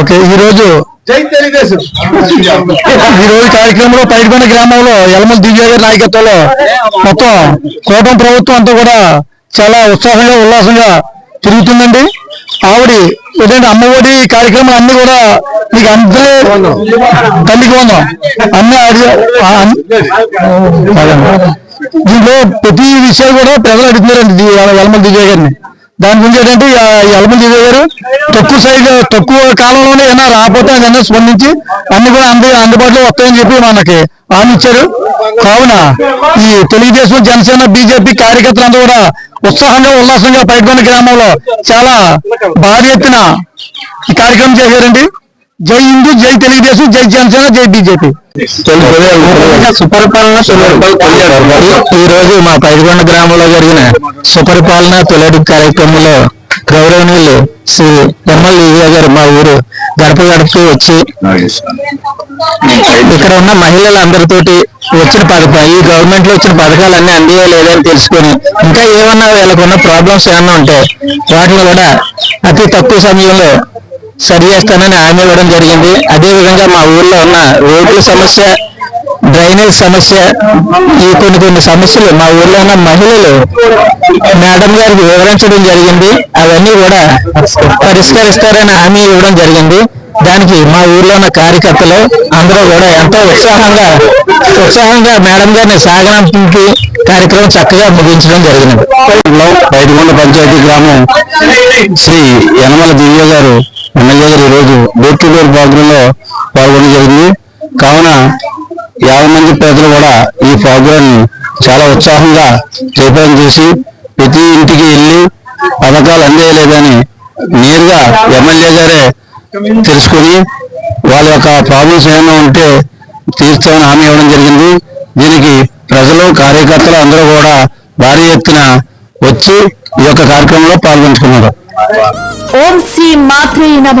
Okay ఈ రోజు జై తెలుగుదేశం. ఈ రోజు కార్యక్రమంలో పైడికొండ గ్రామంలో యలమల దివ్య గారి నాయకత్వంలో మొత్తం కోటం ప్రభుత్వం అంతా కూడా చాలా ఉత్సాహంగా ఉల్లాసంగా తిరుగుతుందండి. ఆవిడ ఏదంటే అమ్మఒడి కార్యక్రమాలు అన్ని కూడా మీకు అందరూ తల్లికి వందం అన్ని దీంట్లో ప్రతి విషయాలు కూడా ప్రజలు అడుగుతున్నారండి యలమల దివ్య గారిని. దాని గురించి ఏంటంటే యలమంది యలమల గారు తక్కువ సైజు తక్కువ కాలంలోనే ఏమైనా రాకపోతే ఏదైనా స్పందించి అన్ని కూడా అందు అందుబాటులో వస్తాయని చెప్పి మనకి హామీ ఇచ్చారు. కావున ఈ తెలుగుదేశం జనసేన బీజేపీ కార్యకర్తలందరూ కూడా ఉత్సాహంగా ఉల్లాసంగా పైకొండ గ్రామంలో చాలా భారీ ఎత్తున ఈ కార్యక్రమం చేశారండి. జై హిందూ జై తెలుగుదేశం జై జనసేన జై బీజేపీ. ఈ రోజు మా పైడికొండ గ్రామంలో జరిగిన సుపరిపాలన తొలటి కార్యక్రమంలో గౌరవనీయులు శ్రీ ఎమ్మెల్యే గారు మా ఊరు గడప గడపకి వచ్చి ఇక్కడ ఉన్న మహిళలందరితోటి వచ్చిన పథకం ఈ గవర్నమెంట్లో వచ్చిన పథకాలన్నీ అందియా లేదని తెలుసుకొని ఇంకా ఏమన్నా వీళ్ళకు ఉన్న ప్రాబ్లమ్స్ ఏమన్నా ఉంటే వాటిని కూడా అతి తక్కువ సమయంలో సరి చేస్తానని హామీ ఇవ్వడం జరిగింది. అదేవిధంగా మా ఊర్లో ఉన్న రోడ్ల సమస్య డ్రైనేజ్ సమస్య ఈ కొన్ని కొన్ని సమస్యలు మా ఊర్లో ఉన్న మహిళలు మేడం గారికి వివరించడం జరిగింది. అవన్నీ కూడా పరిష్కరిస్తారని హామీ ఇవ్వడం జరిగింది. దానికి మా ఊర్లో ఉన్న కార్యకర్తలు అందరూ కూడా ఎంతో ఉత్సాహంగా ఉత్సాహంగా మేడం గారిని సాగనంపి కార్యక్రమం చక్కగా ముగించడం జరిగింది. బయటకొండ పంచాయతీ గ్రామం శ్రీ యనమల దివ్య గారు డోర్ ప్రోగ్రాంలో పాల్గొనడం జరిగింది. కావున యాభై మంది ప్రజలు కూడా ఈ ప్రోగ్రాంను చాలా ఉత్సాహంగా జయప్రదం చేసి ప్రతి ఇంటికి వెళ్ళి పథకాలు అందేయలేదని నేరుగా ఎమ్మెల్యే గారే తెలుసుకుని వాళ్ళ యొక్క ప్రాబ్లమ్స్ ఏమైనా ఉంటే తీర్చామని హామీ ఇవ్వడం జరిగింది. దీనికి ప్రజలు కార్యకర్తలు అందరూ కూడా భారీ ఎత్తున వచ్చి ఈ యొక్క కార్యక్రమంలో పాల్గొంటున్నారు. ఓం శ్రీ మాత్రే నమ.